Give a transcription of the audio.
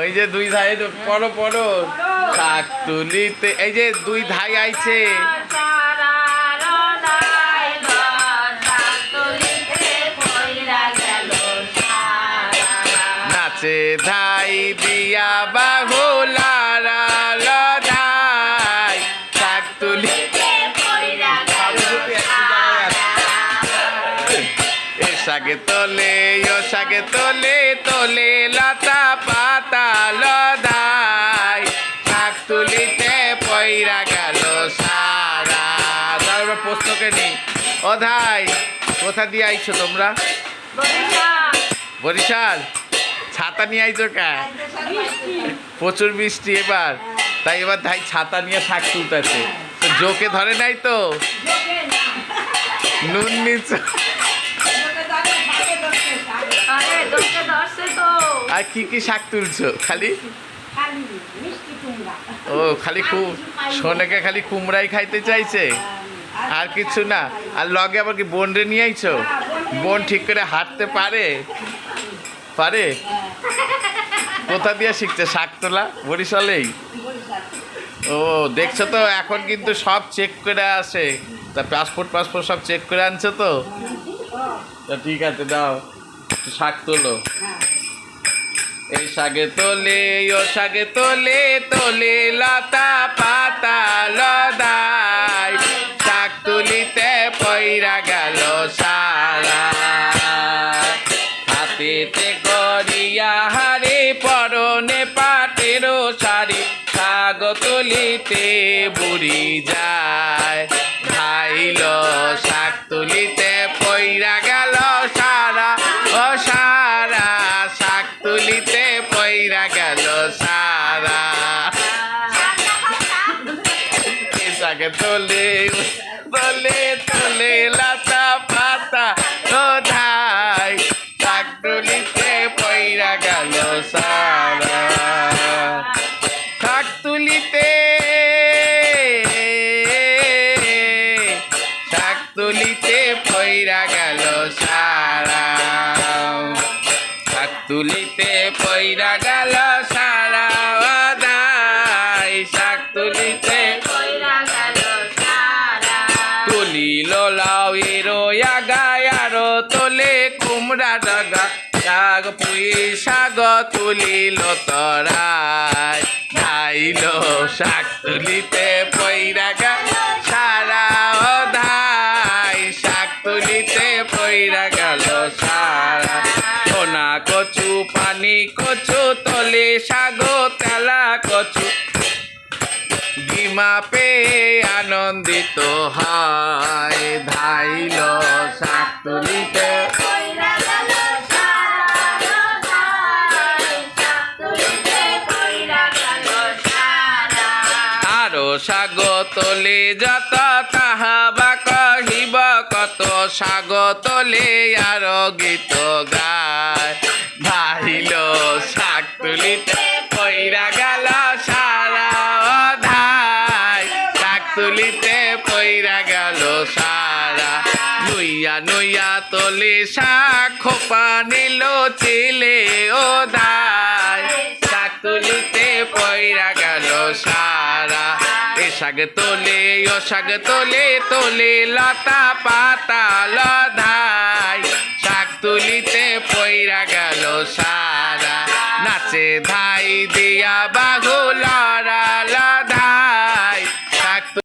ওই যে দুই ধাই পড়ো পড়ো। শাক তুলিতে, এই যে দুই ধাই আইছে। নাচে ধাই দিয়া এ শাকে তোলে, ও শাকে তোলে তোলে লতা পাতা লদাই শাক তুলিতে পয়রা গেল সারা। তারপর প্রশ্নকে নেই। ও ধাই কোথা দিয়ে আইছো তোমরা? বরিশাল। ছাতা নিয়ে আইছো কা? প্রচুর বৃষ্টি এবার। তাই এবার ধাই ছাতা নিয়ে শাক তুলতেছে। তো জোকে ধরে নাই তো? নুন নিচ আর কি কি শাক তুলছো? খালি? ও খালি খুব সোনাকে খালি কুমড়াই খাইতে চাইছে? আর কিছু না। আর লগে আবার কি বোন রে নিয়ে আইছো? বোন ঠিক করে হাঁটতে পারে? পারে? কোথা দিয়ে শিখছে শাক তোলা? বরিশালেই? ও দেখছ তো এখন কিন্তু সব চেক করে আসে। তা পাসপোর্ট পাসপোর্ট সব চেক করে আনছো তো? তা ঠিক আছে দাও। শাক তোলো। এই শাকে তোলে, ও শাকে তোলে তোলে লতা পাতা লদাই। শাক তুলিতে পইরা গেল সারা। হাতেতে করিয়া হারে পরনে পাটেরও শাড়ি। শাক তুলিতে বুড়ি যায়। খাইল শাক তুলিতে শাকে তোলে তোলে তোলে লতা পাতা ও ধাই তুলিতে পইরা গেল সারা। শাক তুলিতে শাক তুলিতে পইরা গেল সারা। শাক তুলিতে পইরা গেল সারা। দাই শাক তুলিতে কুমড়া ডাগা শাক পুই শাক তুলিল তরাই। খাইল শাক তুলিতে পইরা গেল সারা ও ধাই শাক তুলিতে পইরা গেল সারা। সোনা কচু, পানি কচু, তলে শাগ, তেলা কচু। ডিমা পেয়ে আনন্দিত হয়, ধাইল শাক তুলিতে আরও শাগ তোলে যত, তাহা বা কহিব কত? শাগ তোলে আর গীত গায়। ধাইল শাক তুলিতে পইরা গেল সারা ও ধাই শাক তুলিতে পইরা গেল সারা। নুইয়া নুইয়া তোলে শাক খোপা নিল চিলে ও ধাই শাক তুলিতে পইরা গেল সারা। শাক তোলে ও শাগ তোলে তোলে লতা পাতা লধাই শাক তুলিতে পয়রা গেল সারা। নাচে ধাই দিয়া বাহুলা